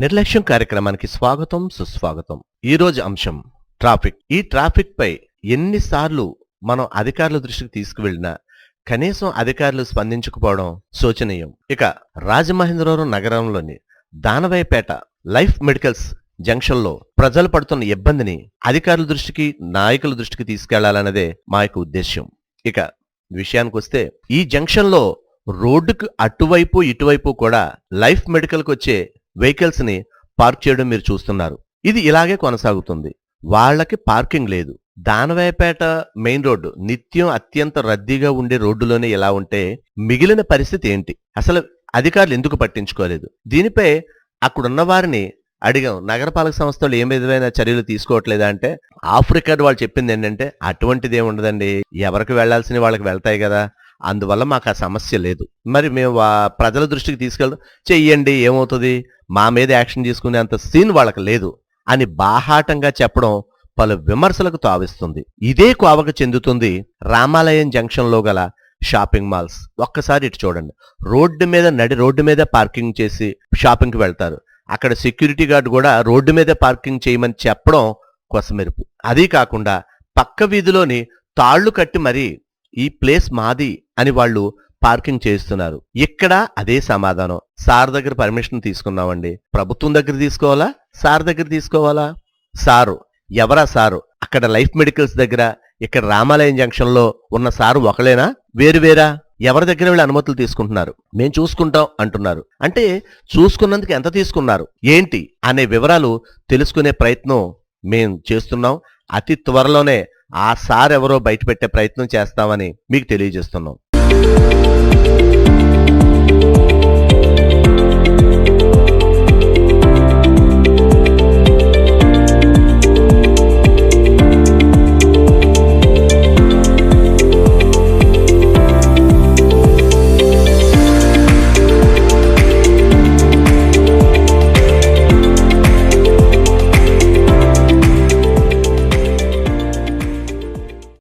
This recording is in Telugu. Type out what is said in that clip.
నిర్లక్ష్యం కార్యక్రమానికి స్వాగతం సుస్వాగతం. ఈ రోజు అంశం ట్రాఫిక్. ఈ ట్రాఫిక్ పై ఎన్నిసార్లు మనం అధికారుల దృష్టికి తీసుకువెళ్ళినా కనీసం అధికారులు స్పందించకపోవడం శోచనీయం. ఇక రాజమహేంద్రవరం నగరంలోని దానవయపేట లైఫ్ మెడికల్స్ జంక్షన్లో ప్రజలు పడుతున్న ఇబ్బందిని అధికారుల దృష్టికి నాయకుల దృష్టికి తీసుకెళ్ళాలన్నదే మా యొక్క ఉద్దేశ్యం. ఇక విషయానికి వస్తే ఈ జంక్షన్లో రోడ్డుకు అటువైపు ఇటువైపు కూడా లైఫ్ మెడికల్కి వచ్చే వెహికల్స్ని పార్క్ చేయడం మీరు చూస్తున్నారు. ఇది ఇలాగే కొనసాగుతుంది. వాళ్ళకి పార్కింగ్ లేదు. దానవాయపేట మెయిన్ రోడ్డు నిత్యం అత్యంత రద్దీగా ఉండే రోడ్డులోనే ఇలా ఉంటే మిగిలిన పరిస్థితి ఏంటి? అసలు అధికారులు ఎందుకు పట్టించుకోలేదు? దీనిపై అక్కడున్న వారిని అడిగాం. నగరపాలక సంస్థలు ఏ విధమైన చర్యలు తీసుకోవట్లేదా అంటే ఆఫ్రికా వాళ్ళు చెప్పింది ఏంటంటే అటువంటిది ఏమి ఉండదండి. ఎవరికి వెళ్ళాల్సిన వాళ్ళకి వెళ్తాయి కదా. అందువల్ల మాకు ఆ సమస్య లేదు. మరి మేము ప్రజల దృష్టికి తీసుకెళ్ళడం చెయ్యండి ఏమవుతుంది? మా మీద యాక్షన్ తీసుకునే అంత సీన్ వాళ్ళకి లేదు అని బాహాటంగా చెప్పడం పలు విమర్శలకు తావిస్తుంది. ఇదే కోవకు చెందుతుంది రామాలయం జంక్షన్లో గల షాపింగ్ మాల్స్. ఒక్కసారి ఇటు చూడండి. రోడ్డు మీద నడి రోడ్డు మీద పార్కింగ్ చేసి షాపింగ్కి వెళ్తారు. అక్కడ సెక్యూరిటీ గార్డ్ కూడా రోడ్డు మీద పార్కింగ్ చేయమని చెప్పడం కొసమెరుపు. అదీ కాకుండా పక్క వీధిలోని తాళ్ళు కట్టి మరి ఈ ప్లేస్ మాది అని వాళ్ళు పార్కింగ్ చేస్తున్నారు ఇక్కడ అదే సమాధానం. సార్ దగ్గర పర్మిషన్ తీసుకున్నామండి. ప్రభుత్వం దగ్గర తీసుకోవాలా? సార్ దగ్గర తీసుకోవాలా? సారు. ఎవరా సారు? అక్కడ లైఫ్ మెడికల్స్ దగ్గర ఇక్కడ రామాలయం జంక్షన్లో ఉన్న సారు ఒకలేనా వేరు వేరా? ఎవరి దగ్గర వీళ్ళు అనుమతులు తీసుకుంటున్నారు? మేము చూసుకుంటాం అంటున్నారు. అంటే చూసుకున్నందుకు ఎంత తీసుకున్నారు? ఏంటి? అనే వివరాలు తెలుసుకునే ప్రయత్నం మేం చేస్తున్నాం. అతి త్వరలోనే ఆ సార్ ఎవరో బయటపెట్టే ప్రయత్నం చేస్తామని మీకు తెలియజేస్తున్నాం. thank you